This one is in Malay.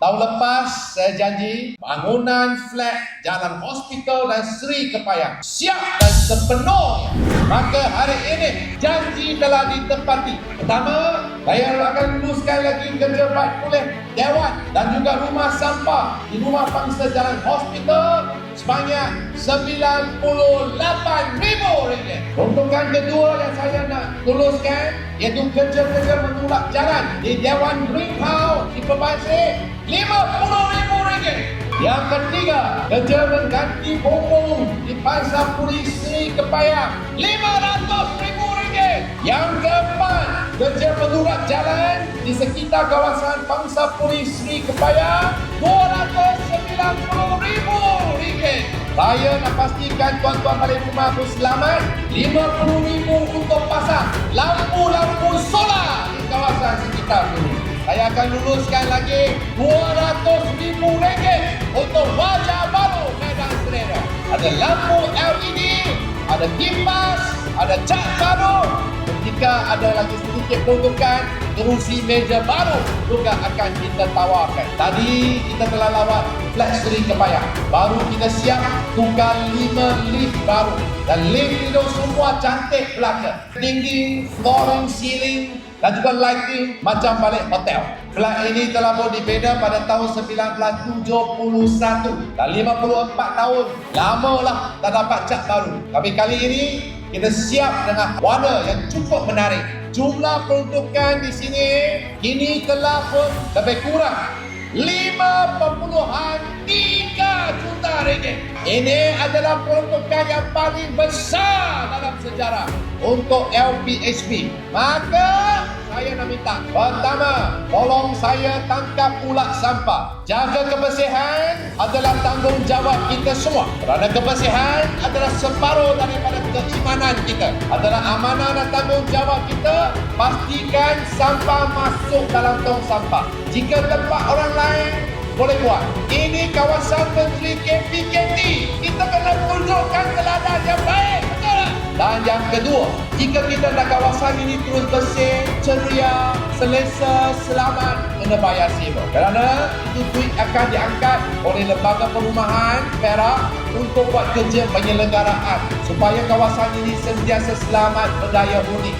Tahun lepas saya janji bangunan flat Jalan Hospital dan Sri Kepayang siap dan sepenuhnya. Maka hari ini janji telah ditepati. Pertama, saya akan luluskan lagi kerja baik pulih Dewan dan juga rumah sampah di rumah bangsa Jalan Hospital sebanyak RM98,000. Peruntukan kedua yang saya nak tuluskan iaitu kerja-kerja menolak jalan di Dewan Green House di Pebasir RM50,000. Yang ketiga, kerja mengganti bumbung di Pasar Puri Sri Kepayang RM500,000. Yang keempat, kerja menolak jalan di sekitar kawasan Pangsa Puri Sri Kepayang RM290,000. Saya nak pastikan tuan-tuan balik rumah aku selamat RM50,000 untuk pasang lampu-lampu solar di kawasan sekitar sini. Saya akan luluskan lagi RM200,000 untuk wajah baru Medan Serena. Ada lampu ada kipas, ada cat baru. Jika ada lagi sedikit peruntukan, kerusi meja baru juga akan kita tawarkan. Tadi kita telah lawat flat Sri Kepayang. Baru kita siap tukar lima lift baru. Dan lift itu semua cantik belaka. Dinding, flooring, ceiling, dan juga lighting macam balik hotel. Flat ini telah pun dibina pada tahun 1971 dan 54 tahun. Lama lah tak dapat cat baru. Tapi kali ini kita siap dengan warna yang cukup menarik. Jumlah peruntukan di sini kini telah pun lebih kurang 5.3 juta ringgit. Ini adalah peruntukan yang paling besar dalam sejarah untuk LPHB. Maka saya nak minta pertama tolong saya tangkap ulat sampah. Jaga kebersihan adalah tanggungjawab kita semua. Kerana kebersihan adalah separuh daripada keimanan kita. Adalah amanah dan tanggungjawab kita pastikan sampah masuk dalam tong sampah. Jika tempat orang lain boleh buat. Ini kawasan Menteri KPKT. Kita kena tunjukkan teladan yang baik. Betul tak? Dan yang kedua, jika kita nak kawasan ini terus bersih, ceria, selesa, selamat, kena bayar sewa. Kerana itu duit akan diangkat oleh lembaga perumahan Perak untuk buat kerja penyelenggaraan supaya kawasan ini sentiasa selamat berdaya huni